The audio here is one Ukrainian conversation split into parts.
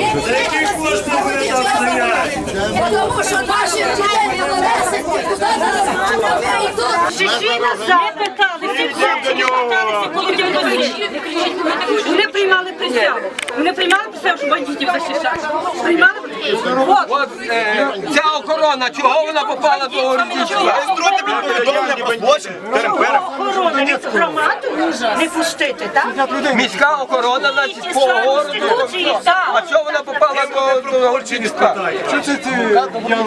Які кошти ви там стоять? Тому що наші діти колесики туди зараз. Жиші назад. Ми питалися, коли ті Вони приймали присягу. Вони приймали присягу, що бандитів захищати. Приймали От. Е, ця охорона, чого вона попала до Городівська? Охорона від громади не пустити, так? Міська охорона, значить, по городу. А чого вона попала до, до Городівська?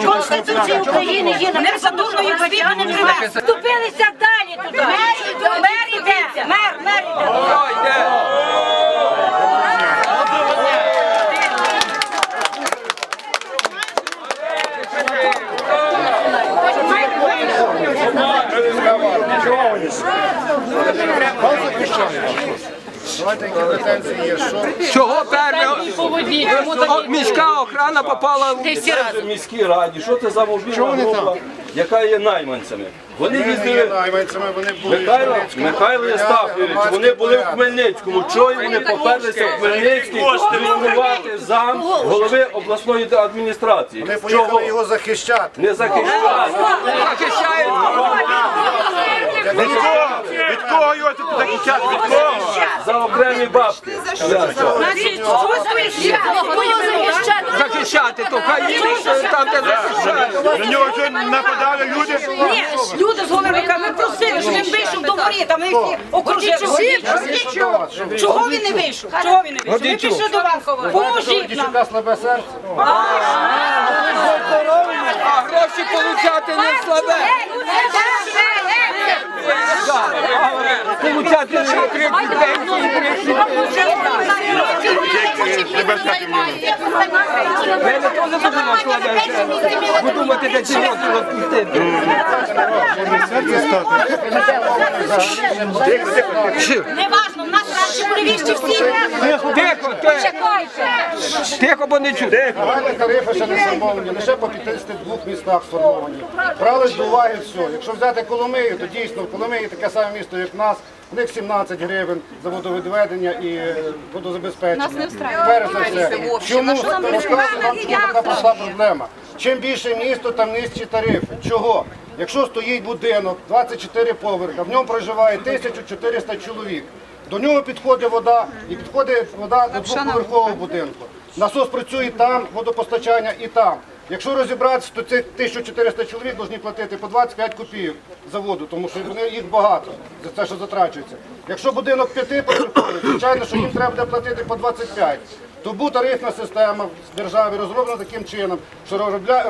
Конституція України є. Вони за дурною не привезли. Вступилися далі туди. Мер іде. Мер, мер іде. Йде. Чого перше? Міська охрана попала в в міській раді. Що це за мобільна група, яка є найманцями? Вони їздили. Михайло, Михайло Єстафович, вони були в Хмельницькому. Чого вони поперлися в Хмельницький пільнувати зам голови обласної адміністрації? Вони Чого? поїхали його захищати. Не захищати. захищають. Від кого? Від кого його тут захищати? Від кого? За окремі бабки. Значить, захищати? То хай їде, там, де захищають. На нього що нападали люди? Ні, люди з головиками просили, щоб він вийшов до воріт, а ми всі окружили. Чого він не вийшов? Чого він не вийшов? Ми пішли до вас. Поможіть нам. Яка слабе серце? А гроші получати не слабе. Получати не 30 пенсій, 30 Ви не то не будемо слабе. Ви думаєте, де ці роки відпустити. Неважно, нас раніше були всі. Тихо, тихо. Тихо, бо не чути. Загальні тарифи ще не сформовані, лише по 52 містах сформовані. Брали до уваги все. Якщо взяти Коломию, то дійсно в Коломиї таке саме місто, як нас. В них 17 гривень за водовідведення і е, водозабезпечення. Перш за все. Чому розказую вам, чому така пройшла проблема? Чим більше місто, там нижчі тарифи. Чого? Якщо стоїть будинок, 24 поверха, в ньому проживає 1400 чоловік. До нього підходить вода і підходить вода до двоповерхового будинку. Насос працює там, водопостачання і там. Якщо розібратися, то цих 1400 чоловік повинні платити по 25 копійок за воду, тому що вони їх багато за те, що затрачується. Якщо будинок п'ятиповерховий, звичайно, що їм треба буде платити по 25. Тому тарифна система в державі розроблена таким чином, що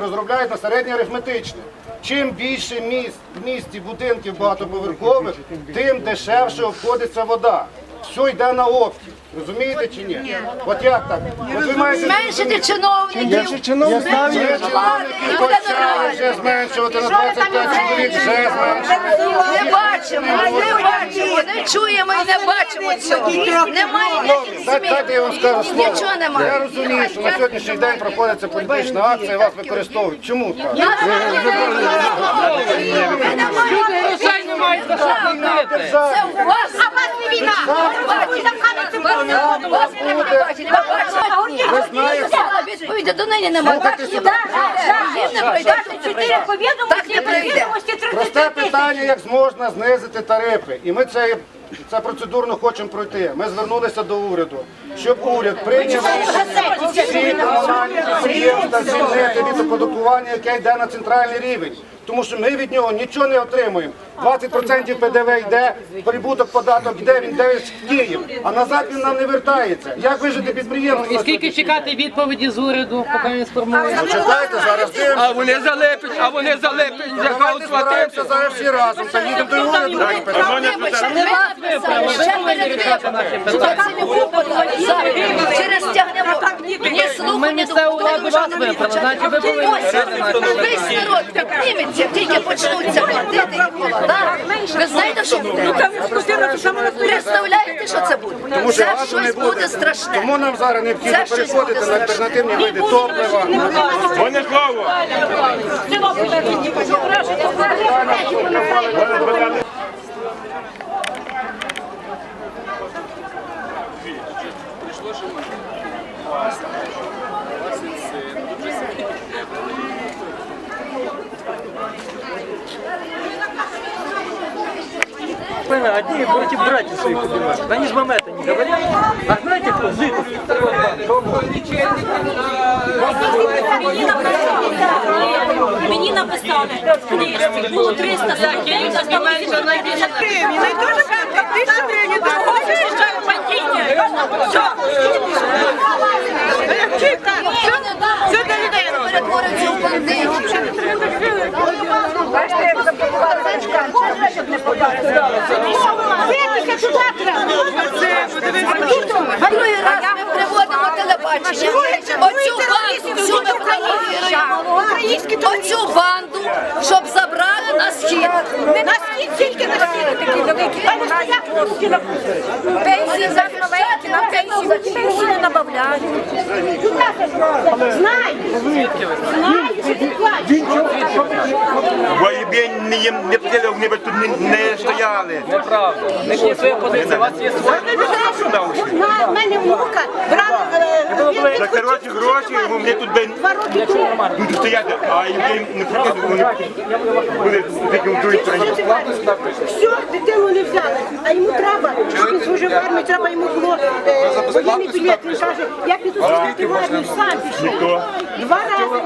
розробляють на середнє арифметичне. Чим більше міст в місті будинків багатоповерхових, тим дешевше обходиться вода. Все йде на опті. Розумієте чи ні? От як так? От ви маєте Зменшити чиновників. Є чиновників почали вже зменшувати на 25 чоловік, вже зменшили. Не бачимо, не бачимо, не чуємо і не бачимо цього. Немає ніяких Дайте дайте я вам скажу слово. Нічого Я немає. розумію, що на сьогоднішній день проходиться політична акція, і вас використовують. Чому так? Це у вас. А вас не війна. Вас не бачили. Ви знаєте, Відповіді до неї немає. Їм. Так не пройде. просте питання, як можна знизити тарифи. І ми це, це процедурно хочемо пройти. Ми звернулися до уряду, щоб уряд прийняв рішення всі комунальні підприємства звільнити від оподаткування, яке йде на центральний рівень. Тому що ми від нього нічого не отримуємо. 20% ПДВ йде, прибуток податок йде, він йде в Київ, а назад він нам не вертається. Як вижити підприємство? І скільки чекати відповіді з уряду, поки він сформує? Чекайте, зараз дивимося. А вони залепять, а вони залепять, за кого Давайте збираємося зараз всі разом та їдемо до уряду. Через тягнемо. Ні слуху, ні вас вибрали, значить ви повинні Ось, Весь народ підніметься, тільки почнуться платити холода. Ви знаєте, що буде? Представляєте, що це буде? Тому що Це газу не щось буде. буде страшне. Тому нам зараз необхідно Це щось переходити буде на альтернативні види топлива. Вони слово. Страна, одни против братьев своих убивают. Они же вам это не говорят. А знаете кто? Жидов. Мені написали в було 300 зайків, я їм заставила 50 гривень. Дуже багато, тисяча гривень. Ось захищаю бандитів. Все. Все для людей робить. Перетвориться в бандитів. А другий раз ми приводимо телебачення. Оцю банду всю ми проігруємо. Оцю банду, щоб забрали на схід. На схід, тільки на схід такі великі. Пенсії за новенькі, на пенсії пенсії не набавляють. Бо якби не їм не платили, вони тут не, не стояли. Неправда. У них є своя позиція, у вас є своя. У мене внука брала За короткі гроші вони тут би стояти, а якби не платили, вони країні. Все, дитину не взяли, а йому треба, щоб він служив в армії, треба йому було е, воєнний білет. Він каже, я піду служити в армію, сам пішов. Два рази.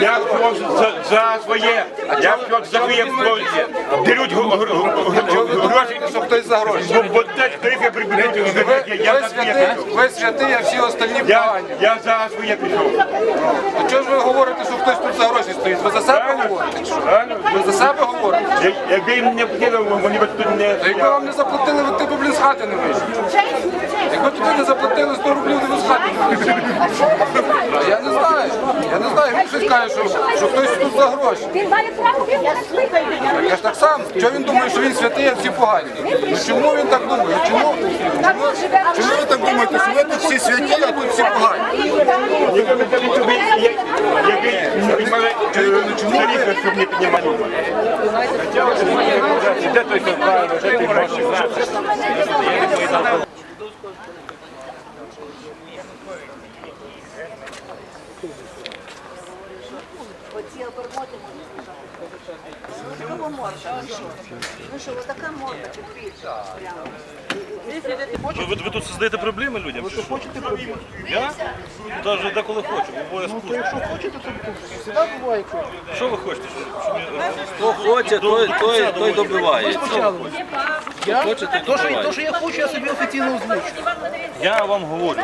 Я хлопці за, за своє, я хлопці за своє хлопці. Беруть гро- гро- гро- гроші, щоб хтось за гроші. Ну, бо те приберуть, я за своє пішов. Ви святий, а всі остальні Я, погані. я за своє пішов. А чого ж ви говорите, що хтось тут за гроші стоїть? Ви за себе говорите? Ви за себе говорите? Якби їм не платили, вони б тут не якби вам не заплатили, ви ти б, блін, з хати не вийшли. Якби туди не заплатили 100 рублів, то ви з хати не вийшли. Я не знаю. Я не знаю, він щось каже, що, що хтось тут за гроші. Я ж так само. Чого він думає, що він святий, а всі погані? Ну чому він так думає? Чому? Чому ви так думаєте, що ви тут всі святі, а тут всі погані? Якби ви не піднімали щоб не піднімали. Де той, хто правильно, де ти гроші знаєш? Ви, ви, ви тут создаєте проблеми людям? Ви хочете проблеми? Я? Навіть деколи хочу, обов'язково. Якщо хочете, то завжди буває. Що ви хочете? Щоб, щоб я- Хто хоче, той, той, той добивається. Я, Хочете, то, що, то, що я хочу, я собі офіційно озвучу. Я вам говорю.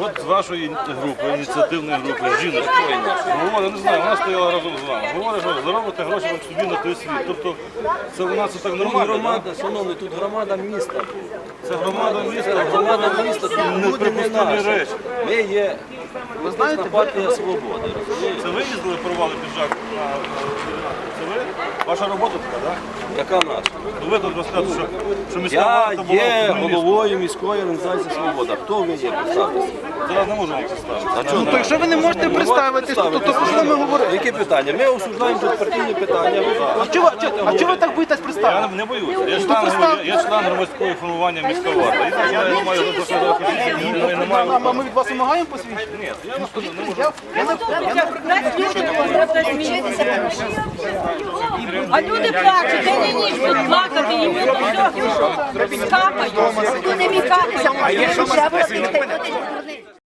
От з вашої групи, ініціативної групи, жіночка, говорить, не знаю, вона стояла разом з вами. Говорить, що заробите гроші вам собі на той світ. Тобто це у нас це так Тут громада, шановний, тут громада міста. Це громада міста, Громада міста, тут люди не наші. речі. Ми є ви знаєте, партія свободи. Це ви їздили, порвали піджак? на- Це ви? Ваша робота така, так? Яка наша? Ну ви тут розказуєте, що, що міська Я влада була є головою міської організації Свобода. Хто ви є представитися? Зараз не можу вам представити. А чого? Ну, якщо ви не можете представитись, то- то- то про що ми говоримо? Які питання? Ми осуждаємо тут партійні питання. А чого, а чого ви так боїтесь Я представити? не, не боюся. Я член, я, я член громадського формування міська влада. І так я не маю за що не. А ми від вас вимагаємо посвідчення? Ні, я не можу. А люди плачуть, де не ніж тут плакати, їм все, скапають. Хто не мікатися, може, ще ми.